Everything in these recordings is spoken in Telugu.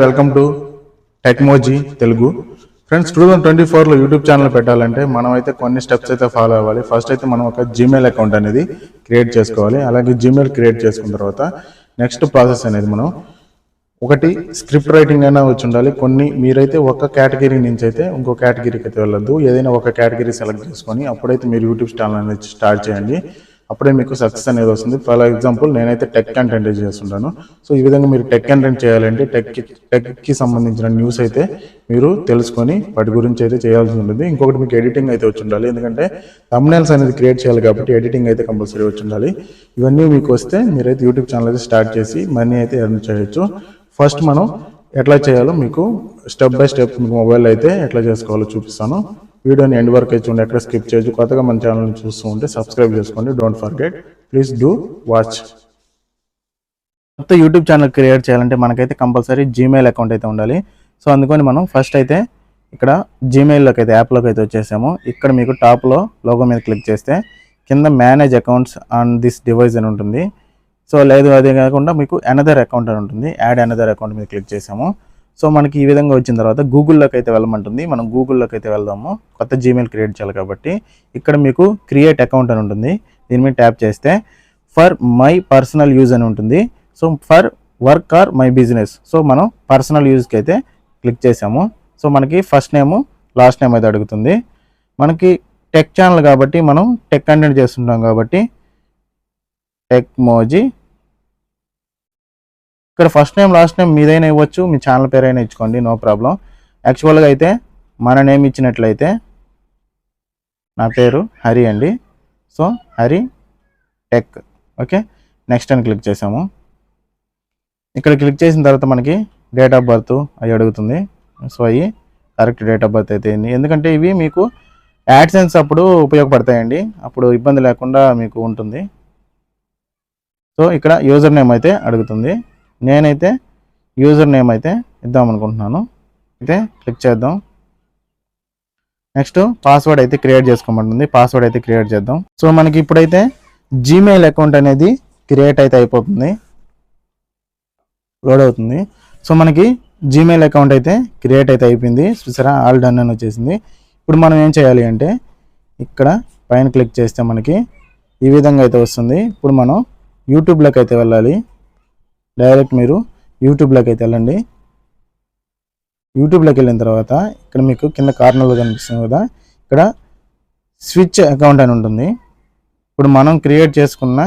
Welcome to Techmoji Telugu friends two thousand twenty ఫోర్లో యూట్యూబ్ ఛానల్ పెట్టాలంటే మనం అయితే కొన్ని స్టెప్స్ అయితే ఫాలో అవ్వాలి. ఫస్ట్ అయితే మనం ఒక జీమెయిల్ అకౌంట్ అనేది క్రియేట్ చేసుకోవాలి. అలాగే జీమెయిల్ క్రియేట్ చేసుకున్న తర్వాత నెక్స్ట్ ప్రాసెస్ అనేది మనం ఒకటి స్క్రిప్ట్ రైటింగ్ అయినా వచ్చి ఉండాలి. కొన్ని మీరైతే ఒక కేటగిరీ నుంచి అయితే ఇంకో కేటగిరీకి అయితే వెళ్ళొద్దు. ఏదైనా ఒక కేటగిరీ సెలెక్ట్ చేసుకొని అప్పుడైతే మీరు యూట్యూబ్ ఛానల్ అనేది స్టార్ట్ చేయండి. అప్పుడే మీకు సక్సెస్ అనేది వస్తుంది. ఫర్ ఎగ్జాంపుల్ నేనైతే టెక్ కంటెంట్ చేస్తుంటాను. సో ఈ విధంగా మీరు టెక్ కంటెంట్ చేయాలంటే టెక్ టెక్కి సంబంధించిన న్యూస్ అయితే మీరు తెలుసుకొని వాటి గురించి అయితే చేయాల్సి ఉంటుంది. ఇంకొకటి మీకు ఎడిటింగ్ అయితే వచ్చి ఉండాలి ఎందుకంటే తమ్నైల్స్ అనేది క్రియేట్ చేయాలి కాబట్టి ఎడిటింగ్ అయితే కంపల్సరీ వచ్చి ఉండాలి ఇవన్నీ మీకు వస్తే మీరైతే యూట్యూబ్ ఛానల్ అయితే స్టార్ట్ చేసి మనీ అయితే ఎర్న్ చేయొచ్చు. ఫస్ట్ మనం ఎట్లా చేయాలో మీకు స్టెప్ బై స్టెప్ మీకు మొబైల్ అయితే ఎట్లా చేసుకోవాలో చూపిస్తాను. వీడియోని ఎండ్ వరకు అయితే చూడండి ఎక్కడ స్కిప్ చేయొచ్చు కొత్తగా మన ఛానల్ని చూస్తూ ఉంటే సబ్స్క్రైబ్ చేసుకోండి. Don't forget please do watch కొత్త యూట్యూబ్ ఛానల్ క్రియేట్ చేయాలంటే మనకైతే కంపల్సరీ జీమెయిల్ అకౌంట్ అయితే ఉండాలి. సో అందుకని మనం ఫస్ట్ అయితే ఇక్కడ జీమెయిల్లోకి అయితే యాప్లోకి అయితే వచ్చేసాము. ఇక్కడ మీకు టాప్లో లోగో మీద క్లిక్ చేస్తే కింద manage accounts on this device అని ఉంటుంది. సో లేదు అదే కాకుండా మీకు అనదర్ అకౌంట్ అని ఉంటుంది. యాడ్ అనదర్ అకౌంట్ మీద క్లిక్ చేసాము. సో మనకి ఈ విధంగా వచ్చిన తర్వాత గూగుల్లోకి అయితే వెళ్ళమంటుంది. మనం గూగుల్లోకి అయితే వెళ్దాము. కొత్త జీమెయిల్ క్రియేట్ చేయాలి కాబట్టి ఇక్కడ మీకు క్రియేట్ అకౌంట్ అని ఉంటుంది. దీని మీద ట్యాప్ చేస్తే ఫర్ మై పర్సనల్ యూజ్ అని ఉంటుంది. So for work or my business so మనం పర్సనల్ యూజ్కి అయితే క్లిక్ చేసాము. సో మనకి ఫస్ట్ నేము లాస్ట్ నేమ్ అయితే అడుగుతుంది. మనకి టెక్ ఛానల్ కాబట్టి మనం టెక్ కంటెంట్ చేస్తుంటాం కాబట్టి టెక్మోజీ ఇక్కడ ఫస్ట్ నేమ్ లాస్ట్ నేమ్ మీదైనా ఇవ్వచ్చు మీ ఛానల్ పేరైనా ఇచ్చుకోండి నో ప్రాబ్లం యాక్చువల్గా అయితే మన నేమ్ ఇచ్చినట్లయితే నా పేరు హరి అండి. So Hari tech. Okay next అని క్లిక్ చేసాము. ఇక్కడ క్లిక్ చేసిన తర్వాత మనకి డేట్ ఆఫ్ బర్త్ అవి అడుగుతుంది. సో అవి కరెక్ట్ డేట్ ఆఫ్ బర్త్ అయితే ఎందుకంటే ఇవి మీకు యాడ్సెన్స్ అప్పుడు ఉపయోగపడతాయండి. అప్పుడు ఇబ్బంది లేకుండా మీకు ఉంటుంది. సో ఇక్కడ యూజర్ నేమ్ అయితే అడుగుతుంది. నేనైతే యూజర్ నేమ్ అయితే ఇద్దాం అనుకుంటున్నాను. అయితే క్లిక్ చేద్దాం. నెక్స్ట్ పాస్వర్డ్ అయితే క్రియేట్ చేసుకోమంటుంది. పాస్వర్డ్ అయితే క్రియేట్ చేద్దాం. సో మనకి ఇప్పుడైతే జీమెయిల్ అకౌంట్ అనేది క్రియేట్ అయితే అయిపోతుంది. లోడ్ అవుతుంది. సో మనకి జీమెయిల్ అకౌంట్ అయితే క్రియేట్ అయితే అయిపోయింది. చూసారా? ఆల్ డన్ అని వచ్చేసింది. ఇప్పుడు మనం ఏం చేయాలి అంటే ఇక్కడ పైన క్లిక్ చేస్తే మనకి ఈ విధంగా అయితే వస్తుంది. ఇప్పుడు మనం యూట్యూబ్లోకి అయితే వెళ్ళాలి. డైరెక్ట్ మీరు యూట్యూబ్లోకి అయితే వెళ్ళండి. యూట్యూబ్లోకి వెళ్ళిన తర్వాత ఇక్కడ మీకు కింద కార్నర్లో కనిపిస్తుంది కదా ఇక్కడ స్విచ్ అకౌంట్ అని ఉంటుంది. ఇప్పుడు మనం క్రియేట్ చేసుకున్న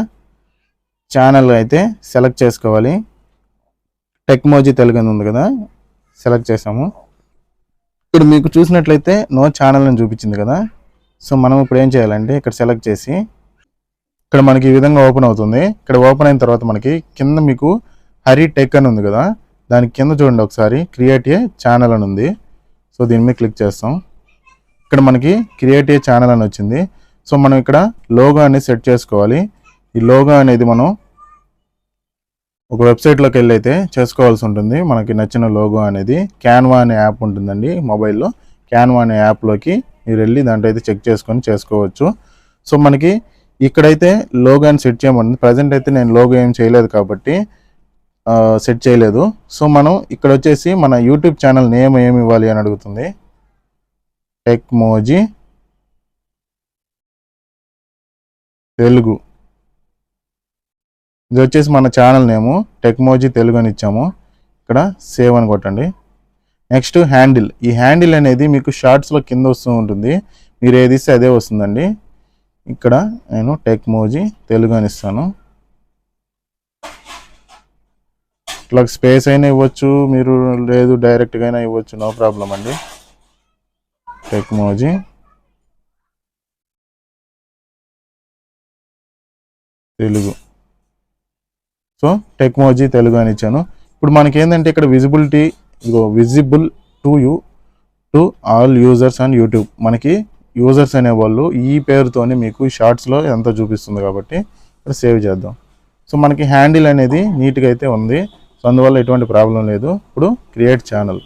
ఛానల్ అయితే సెలెక్ట్ చేసుకోవాలి. టెక్మోజీ తెలుగు ఉంది కదా సెలెక్ట్ చేసాము. ఇప్పుడు మీకు చూసినట్లయితే నో ఛానల్ అని చూపించింది కదా సో మనం ఇప్పుడు ఏం చేయాలంటే ఇక్కడ సెలెక్ట్ చేసి ఇక్కడ మనకి ఈ విధంగా ఓపెన్ అవుతుంది. ఇక్కడ ఓపెన్ అయిన తర్వాత మనకి కింద మీకు హరి టెక్ అని ఉంది కదా దాని కింద చూడండి ఒకసారి. క్రియేట్ ఏ ఛానల్ అని ఉంది. సో దీని మీద క్లిక్ చేస్తాం. ఇక్కడ మనకి క్రియేట్ ఏ ఛానల్ అని వచ్చింది. సో మనం ఇక్కడ లోగో అనేది సెట్ చేసుకోవాలి. ఈ లోగో అనేది మనం ఒక వెబ్సైట్లోకి వెళ్ళి అయితే చేసుకోవాల్సి ఉంటుంది. మనకి నచ్చిన లోగో అనేది క్యాన్వా అనే యాప్ ఉంటుందండి మొబైల్లో క్యాన్వా అనే యాప్లోకి మీరు వెళ్ళి దాంట్లో అయితే చెక్ చేసుకొని చేసుకోవచ్చు. సో మనకి ఇక్కడైతే లోగో అని సెట్ చేయమంటుంది ప్రజెంట్ అయితే నేను లోగో ఏం చేయలేదు కాబట్టి సెట్ చేయలేదు. సో మనం ఇక్కడ వచ్చేసి మన యూట్యూబ్ ఛానల్ నేమ్ ఏమి ఇవ్వాలి అని అడుగుతుంది. టెక్మోజీ తెలుగు. ఇది వచ్చేసి మన ఛానల్ నేము. టెక్మోజీ తెలుగు అని ఇచ్చాము. ఇక్కడ సేవ్ అని కొట్టండి. Next handle. ఈ హ్యాండిల్ అనేది మీకు షార్ట్స్లో కింద వస్తూ ఉంటుంది. మీరు ఏది ఇస్తే అదే వస్తుందండి. ఇక్కడ నేను టెక్మోజీ తెలుగు అని ఇస్తాను. ఇట్లా స్పేస్ అయినా ఇవ్వచ్చు మీరు లేదు డైరెక్ట్గా అయినా ఇవ్వచ్చు నో ప్రాబ్లం అండి. Technology Telugu. So technology Telugu అని ఇచ్చాను. ఇప్పుడు మనకి ఏంటంటే ఇక్కడ విజిబిలిటీ ఇదిగో visible to you to all users and YouTube మనకి యూజర్స్ అనేవాళ్ళు ఈ పేరుతోనే మీకు షార్ట్స్లో ఎంత చూపిస్తుంది కాబట్టి ఇక్కడ సేవ్ చేద్దాం. సో మనకి హ్యాండిల్ అనేది నీట్గా అయితే ఉంది. సో అందువల్ల ఎటువంటి ప్రాబ్లం లేదు. ఇప్పుడు క్రియేట్ ఛానల్.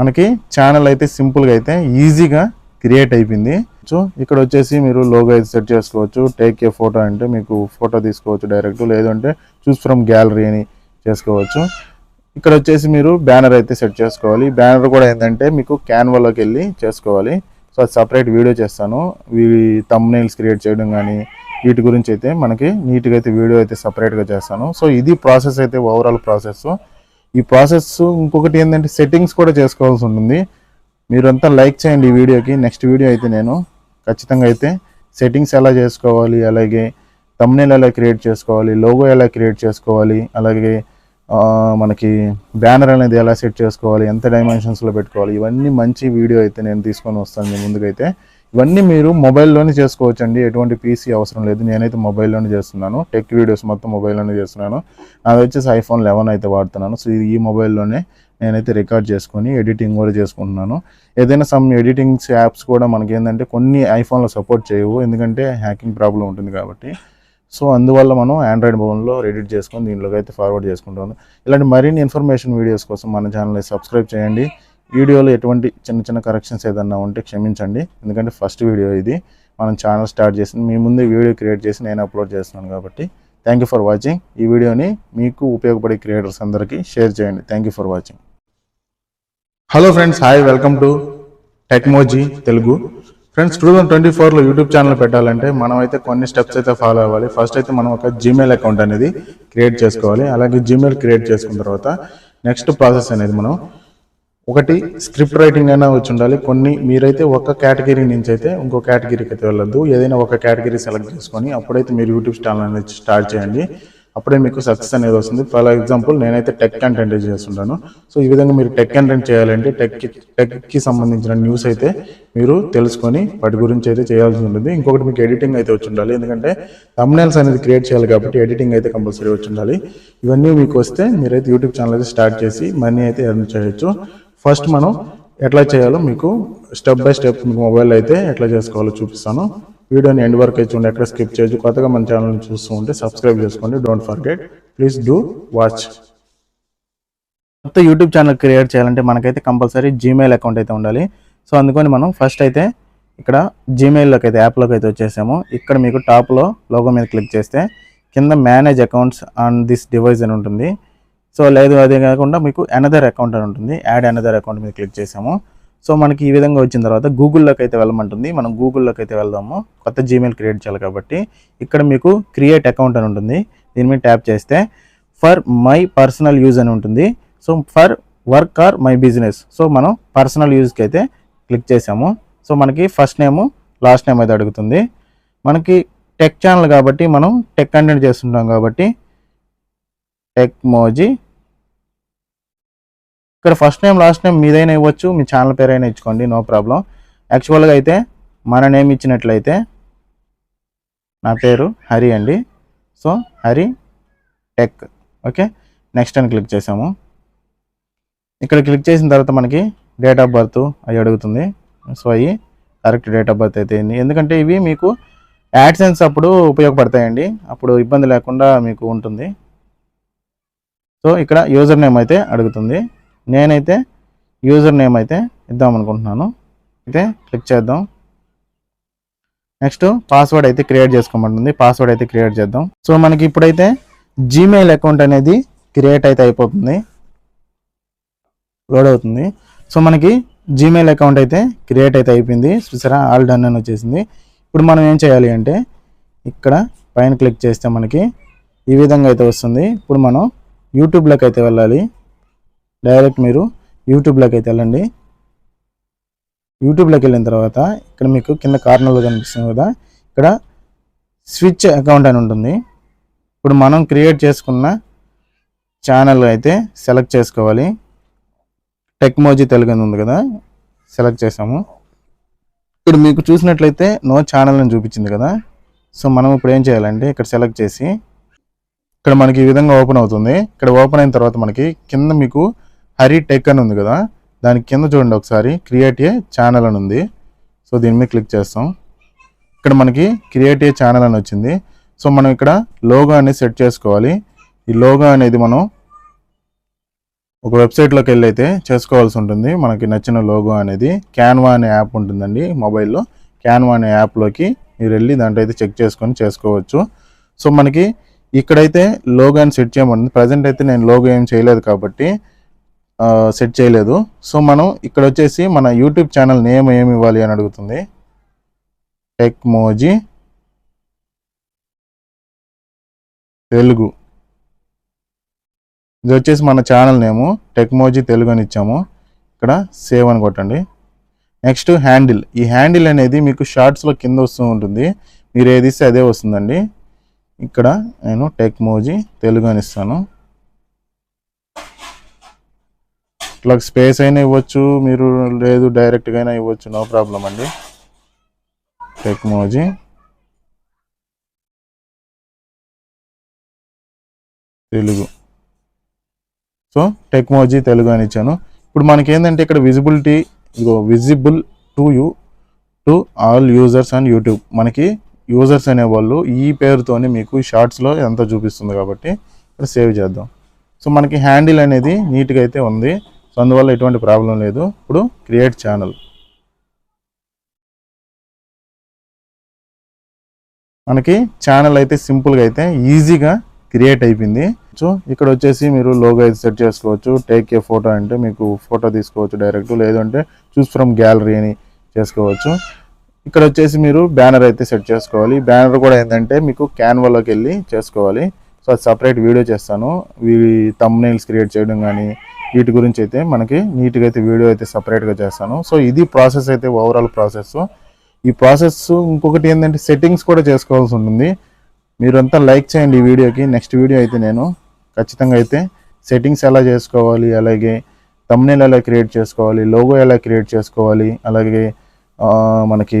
మనకి ఛానల్ అయితే సింపుల్గా అయితే ఈజీగా క్రియేట్ అయిపోయింది. సో ఇక్కడ వచ్చేసి మీరు లోగో అయితే సెట్ చేసుకోవచ్చు. టేక్ ఏ ఫోటో అంటే మీకు ఫోటో తీసుకోవచ్చు డైరెక్ట్. లేదంటే చూస్ ఫ్రమ్ గ్యాలరీ అని చేసుకోవచ్చు. ఇక్కడ వచ్చేసి మీరు బ్యానర్ అయితే సెట్ చేసుకోవాలి. బ్యానర్ కూడా ఏంటంటే మీకు క్యాన్వాలోకి వెళ్ళి చేసుకోవాలి. సో అది సపరేట్ వీడియో చేస్తాను. తమ్ తమ్నైల్స్ క్రియేట్ చేయడం కానీ వీటి గురించి అయితే మనకి నీట్గా అయితే వీడియో అయితే సపరేట్గా చేస్తాను. సో ఇది ప్రాసెస్ అయితే ఓవరాల్ ప్రాసెస్ ఈ ప్రాసెస్ ఇంకొకటి ఏంటంటే సెట్టింగ్స్ కూడా చేసుకోవాల్సి ఉంటుంది. మీరంతా లైక్ చేయండి ఈ వీడియోకి నెక్స్ట్ వీడియో అయితే నేను ఖచ్చితంగా అయితే సెట్టింగ్స్ ఎలా చేసుకోవాలి అలాగే తమ్నేల్ ఎలా క్రియేట్ చేసుకోవాలి లోగో ఎలా క్రియేట్ చేసుకోవాలి అలాగే మనకి బ్యానర్ అనేది ఎలా సెట్ చేసుకోవాలి ఎంత డైమెన్షన్స్లో పెట్టుకోవాలి ఇవన్నీ మంచి వీడియో అయితే నేను తీసుకొని వస్తాను మీ ముందుకైతే. ఇవన్నీ మీరు మొబైల్లోనే చేసుకోవచ్చు అండి ఎటువంటి పీసీ అవసరం లేదు. నేనైతే మొబైల్లోనే చేస్తున్నాను. టెక్ వీడియోస్ మొత్తం మొబైల్లోనే చేస్తున్నాను. నాది వచ్చేసి ఐఫోన్ లెవెన్ అయితే వాడుతున్నాను. సో ఇది ఈ మొబైల్లోనే నేనైతే రికార్డ్ చేసుకొని ఎడిటింగ్ కూడా చేసుకుంటున్నాను. ఏదైనా సమ్ ఎడిటింగ్స్ యాప్స్ కూడా మనకి ఏంటంటే కొన్ని ఐఫోన్లో సపోర్ట్ చేయవు. ఎందుకంటే హ్యాకింగ్ ప్రాబ్లం ఉంటుంది కాబట్టి. సో అందువల్ల మనం ఆండ్రాయిడ్ ఫోన్లో ఎడిట్ చేసుకొని దీనిలోకి అయితే ఫార్వర్డ్ చేసుకుంటాను ఇలాంటి మరిన్ని ఇన్ఫర్మేషన్ వీడియోస్ కోసం మన ఛానల్ని సబ్స్క్రైబ్ చేయండి. వీడియోలో ఎటువంటి చిన్న చిన్న కరెక్షన్స్ ఏదన్నా ఉంటే క్షమించండి. ఎందుకంటే ఫస్ట్ వీడియో ఇది. మనం ఛానల్ స్టార్ట్ చేసి మీ ముందే వీడియో క్రియేట్ చేసి నేను అప్లోడ్ చేస్తున్నాను కాబట్టి. థ్యాంక్ యూ ఫర్ వాచింగ్ ఈ వీడియోని మీకు ఉపయోగపడే క్రియేటర్స్ అందరికీ షేర్ చేయండి. Thank you for watching hello friends hi welcome to Techmoji Telugu friends two thousand twenty ఫోర్లో యూట్యూబ్ ఛానల్ పెట్టాలంటే మనం అయితే కొన్ని స్టెప్స్ అయితే ఫాలో అవ్వాలి. ఫస్ట్ అయితే మనం ఒక జీమెయిల్ అకౌంట్ అనేది క్రియేట్ చేసుకోవాలి. అలాగే జీమెయిల్ క్రియేట్ చేసుకున్న తర్వాత నెక్స్ట్ ప్రాసెస్ అనేది మనం ఒకటి స్క్రిప్ట్ రైటింగ్ అయినా వచ్చి ఉండాలి. కొన్ని మీరైతే ఒక కేటగిరీ నుంచి అయితే ఇంకో కేటగిరీకి అయితే వెళ్ళొద్దు. ఏదైనా ఒక కేటగిరీ సెలెక్ట్ చేసుకొని అప్పుడైతే మీరు యూట్యూబ్ ఛానల్ అనేది స్టార్ట్ చేయండి. అప్పుడే మీకు సక్సెస్ అనేది వస్తుంది. ఫర్ ఎగ్జాంపుల్ నేనైతే టెక్ కంటెంట్ చేస్తుంటాను. సో ఈ విధంగా మీరు టెక్ కంటెంట్ చేయాలంటే టెక్ టెక్కి సంబంధించిన న్యూస్ అయితే మీరు తెలుసుకొని వాటి గురించి అయితే చేయాల్సి ఉంటుంది. ఇంకొకటి మీకు ఎడిటింగ్ అయితే వచ్చి ఉండాలి. ఎందుకంటే తమ్నైల్స్ అనేది క్రియేట్ చేయాలి కాబట్టి ఎడిటింగ్ అయితే కంపల్సరీ వచ్చి ఉండాలి. ఇవన్నీ మీకు వస్తే మీరైతే యూట్యూబ్ ఛానల్ అయితే స్టార్ట్ చేసి మనీ అయితే ఎర్న్ చేయొచ్చు. ఫస్ట్ మనం ఎట్లా చేయాలో మీకు స్టెప్ బై స్టెప్ మీకు మొబైల్ అయితే ఎట్లా చేసుకోవాలో చూపిస్తాను. వీడియోని ఎండ్ వరకు అయితే చూడండి ఎక్కడ స్కిప్ చేయొచ్చు కొత్తగా మన ఛానల్ని చూస్తూ ఉంటే సబ్స్క్రైబ్ చేసుకోండి. Don't forget please do watch కొత్త యూట్యూబ్ ఛానల్ క్రియేట్ చేయాలంటే మనకైతే కంపల్సరీ జీమెయిల్ అకౌంట్ అయితే ఉండాలి. సో అందుకని మనం ఫస్ట్ అయితే ఇక్కడ జీమెయిల్లోకి అయితే యాప్లోకి అయితే వచ్చేసాము. ఇక్కడ మీకు టాప్లో లోగో మీద క్లిక్ చేస్తే కింద manage accounts on this device అని ఉంటుంది. సో లేదు అదే కాకుండా మీకు అనదర్ అకౌంట్ అని ఉంటుంది. యాడ్ అనదర్ అకౌంట్ మీద క్లిక్ చేసాము. సో మనకి ఈ విధంగా వచ్చిన తర్వాత గూగుల్లోకి అయితే వెళ్ళమంటుంది. మనం గూగుల్లోకి అయితే వెళ్దాము. కొత్త జీమెయిల్ క్రియేట్ చేయాలి కాబట్టి ఇక్కడ మీకు క్రియేట్ అకౌంట్ అని ఉంటుంది. దీని మీద ట్యాప్ చేస్తే ఫర్ మై పర్సనల్ యూజ్ అని ఉంటుంది. So for work or my business so మనం పర్సనల్ యూజ్కి అయితే క్లిక్ చేసాము. సో మనకి ఫస్ట్ నేము లాస్ట్ నేమ్ అయితే అడుగుతుంది. మనకి టెక్ ఛానల్ కాబట్టి మనం టెక్ కంటెంట్ చేస్తుంటాం కాబట్టి టెక్ మోజీ ఇక్కడ ఫస్ట్ నేమ్ లాస్ట్ నేమ్ మీదైనా ఇవ్వచ్చు మీ ఛానల్ పేరైనా ఇచ్చుకోండి నో ప్రాబ్లం. యాక్చువల్గా అయితే మన నేమ్ ఇచ్చినట్లయితే నా పేరు హరి అండి. So Hari tech. Okay? Next అని క్లిక్ చేసాము. ఇక్కడ క్లిక్ చేసిన తర్వాత మనకి డేట్ ఆఫ్ బర్త్ అవి అడుగుతుంది. సో అవి కరెక్ట్ డేట్ ఆఫ్ బర్త్ అయితే ఎందుకంటే ఇవి మీకు యాడ్సెన్స్ అప్పుడు ఉపయోగపడతాయండి. అప్పుడు ఇబ్బంది లేకుండా మీకు ఉంటుంది. సో ఇక్కడ యూజర్ నేమ్ అయితే అడుగుతుంది. నేనైతే యూజర్ నేమ్ అయితే ఇద్దాం అనుకుంటున్నాను. అయితే క్లిక్ చేద్దాం. నెక్స్ట్ పాస్వర్డ్ అయితే క్రియేట్ చేసుకోమంటుంది. పాస్వర్డ్ అయితే క్రియేట్ చేద్దాం. సో మనకి ఇప్పుడైతే జీమెయిల్ అకౌంట్ అనేది క్రియేట్ అయితే అయిపోతుంది. లోడ్ అవుతుంది. సో మనకి జీమెయిల్ అకౌంట్ అయితే క్రియేట్ అయితే అయిపోయింది. చూసారా? ఆల్ డన్ అని వచ్చేసింది. ఇప్పుడు మనం ఏం చేయాలి అంటే ఇక్కడ పైన క్లిక్ చేస్తే మనకి ఈ విధంగా అయితే వస్తుంది. ఇప్పుడు మనం యూట్యూబ్లోకి అయితే వెళ్ళాలి. డైరెక్ట్ మీరు యూట్యూబ్లోకి అయితే వెళ్ళండి. యూట్యూబ్లోకి వెళ్ళిన తర్వాత ఇక్కడ మీకు కింద కార్నర్లో కనిపిస్తుంది కదా ఇక్కడ స్విచ్ అకౌంట్ అని ఉంటుంది. ఇప్పుడు మనం క్రియేట్ చేసుకున్న ఛానల్ అయితే సెలెక్ట్ చేసుకోవాలి. టెక్మోజీ తెలుగు అని ఉంది కదా సెలెక్ట్ చేసాము ఇప్పుడు మీకు చూసినట్లయితే నో ఛానల్ అని చూపించింది కదా సో మనం ఇప్పుడు ఏం చేయాలంటే ఇక్కడ సెలెక్ట్ చేసి ఇక్కడ మనకి ఈ విధంగా ఓపెన్ అవుతుంది. ఇక్కడ ఓపెన్ అయిన తర్వాత మనకి కింద మీకు హరి టెక్ అని ఉంది కదా దాని కింద చూడండి ఒకసారి. క్రియేట్ ఏ ఛానల్ అని ఉంది. సో దీని మీద క్లిక్ చేస్తాం. ఇక్కడ మనకి క్రియేట్ ఏ ఛానల్ అని వచ్చింది. సో మనం ఇక్కడ లోగో అనేది సెట్ చేసుకోవాలి. ఈ లోగో అనేది మనం ఒక వెబ్సైట్లోకి వెళ్ళి అయితే చేసుకోవాల్సి ఉంటుంది. మనకి నచ్చిన లోగో అనేది క్యాన్వా అనే యాప్ ఉంటుందండి మొబైల్లో క్యాన్వా అనే యాప్లోకి మీరు వెళ్ళి దాంట్లో అయితే చెక్ చేసుకొని చేసుకోవచ్చు. సో మనకి ఇక్కడైతే లోగో అని సెట్ చేయమంటుంది. ప్రజెంట్ అయితే నేను లోగో ఏం చేయలేదు కాబట్టి సెట్ చేయలేదు. సో మనం ఇక్కడ వచ్చేసి మన యూట్యూబ్ ఛానల్ నేమ్ ఏమి ఇవ్వాలి అని అడుగుతుంది. టెక్మోజీ తెలుగు. ఇది వచ్చేసి మన ఛానల్ నేము టెక్మోజీ తెలుగు అని ఇచ్చాము. ఇక్కడ సేవ్ అని కొట్టండి. నెక్స్ట్ హ్యాండిల్ ఈ హ్యాండిల్ అనేది మీకు షార్ట్స్లో కింద వస్తూ ఉంటుంది. మీరు ఏది ఇస్తే అదే వస్తుందండి. ఇక్కడ నేను టెక్మోజీ తెలుగు అని ఇస్తాను. ఇట్లా స్పేస్ అయినా ఇవ్వచ్చు మీరు లేదు డైరెక్ట్గా అయినా ఇవ్వచ్చు నో ప్రాబ్లం అండి. Techmoji Telugu. So Techmoji Telugu అని ఇచ్చాను. ఇప్పుడు మనకి ఏంటంటే ఇక్కడ విజిబిలిటీ ఇదిగో visible to you to all users and YouTube మనకి యూజర్స్ అనేవాళ్ళు ఈ పేరుతోనే మీకు షార్ట్స్లో ఎంత చూపిస్తుంది కాబట్టి ఇక్కడ సేవ్ చేద్దాం. సో మనకి హ్యాండిల్ అనేది నీట్గా అయితే ఉంది. సో అందువల్ల ఎటువంటి ప్రాబ్లం లేదు. ఇప్పుడు క్రియేట్ ఛానల్ మనకి ఛానల్ అయితే సింపుల్గా అయితే ఈజీగా క్రియేట్ అయిపోయింది. సో ఇక్కడ వచ్చేసి మీరు లోగో అయితే సెట్ చేసుకోవచ్చు. టేక్ ఏ ఫోటో అంటే మీకు ఫోటో తీసుకోవచ్చు డైరెక్ట్ లేదంటే చూస్ ఫ్రమ్ గ్యాలరీ అని చేసుకోవచ్చు. ఇక్కడ వచ్చేసి మీరు బ్యానర్ అయితే సెట్ చేసుకోవాలి. బ్యానర్ కూడా ఏంటంటే మీకు క్యాన్వాలోకి వెళ్ళి చేసుకోవాలి. సో అది సపరేట్ వీడియో చేస్తాను. తమ్నైల్స్ క్రియేట్ చేయడం కానీ వీటి గురించి అయితే మనకి నీట్గా అయితే వీడియో అయితే సపరేట్గా చేస్తాను. సో ఇది ప్రాసెస్ అయితే ఓవరాల్ ప్రాసెస్ ఈ ప్రాసెస్ ఇంకొకటి ఏంటంటే సెట్టింగ్స్ కూడా చేసుకోవాల్సి ఉంటుంది. మీరంతా లైక్ చేయండి ఈ వీడియోకి. నెక్స్ట్ వీడియో అయితే నేను ఖచ్చితంగా అయితే సెట్టింగ్స్ ఎలా చేసుకోవాలి అలాగే తమ్నేల్ ఎలా క్రియేట్ చేసుకోవాలి లోగో ఎలా క్రియేట్ చేసుకోవాలి అలాగే మనకి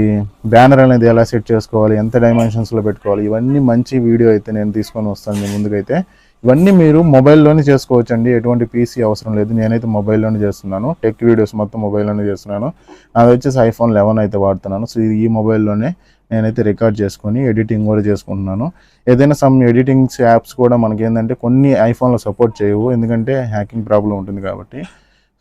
బ్యానర్ అనేది ఎలా సెట్ చేసుకోవాలి ఎంత డైమెన్షన్స్లో పెట్టుకోవాలి ఇవన్నీ మంచి వీడియో అయితే నేను తీసుకొని వస్తాను మీ ముందుకైతే. ఇవన్నీ మీరు మొబైల్లోనే చేసుకోవచ్చు అండి ఎటువంటి పీసీ అవసరం లేదు. నేనైతే మొబైల్లోనే చేస్తున్నాను టెక్ వీడియోస్ మొత్తం మొబైల్లోనే చేస్తున్నాను. నాది వచ్చేసి ఐఫోన్ లెవెన్ అయితే వాడుతున్నాను. సో ఇది ఈ మొబైల్లోనే నేనైతే రికార్డ్ చేసుకొని ఎడిటింగ్ కూడా చేసుకుంటున్నాను. ఏదైనా సమ్ ఎడిటింగ్స్ యాప్స్ కూడా మనకి ఏంటంటే కొన్ని ఐఫోన్లో సపోర్ట్ చేయవు. ఎందుకంటే హ్యాకింగ్ ప్రాబ్లం ఉంటుంది కాబట్టి.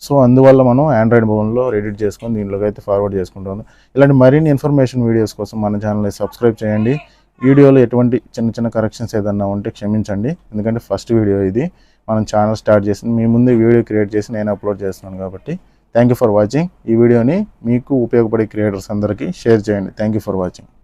సో అందువల్ల మనం ఆండ్రాయిడ్ ఫోన్లో ఎడిట్ చేసుకొని దీంట్లోకి అయితే ఫార్వర్డ్ చేసుకుంటాను ఇలాంటి మరిన్ని ఇన్ఫర్మేషన్ వీడియోస్ కోసం మన ఛానల్ని సబ్స్క్రైబ్ చేయండి. వీడియోలో ఎటువంటి చిన్న చిన్న కరెక్షన్స్ ఏదన్నా ఉంటే క్షమించండి. ఎందుకంటే ఫస్ట్ వీడియో ఇది. మనం ఛానల్ స్టార్ట్ చేసి మీ ముందే వీడియో క్రియేట్ చేసి నేను అప్లోడ్ చేస్తున్నాను కాబట్టి థ్యాంక్ యూ ఫర్ వాచింగ్ ఈ వీడియోని మీకు ఉపయోగపడే క్రియేటర్స్ అందరికీ షేర్ చేయండి. Thank you for watching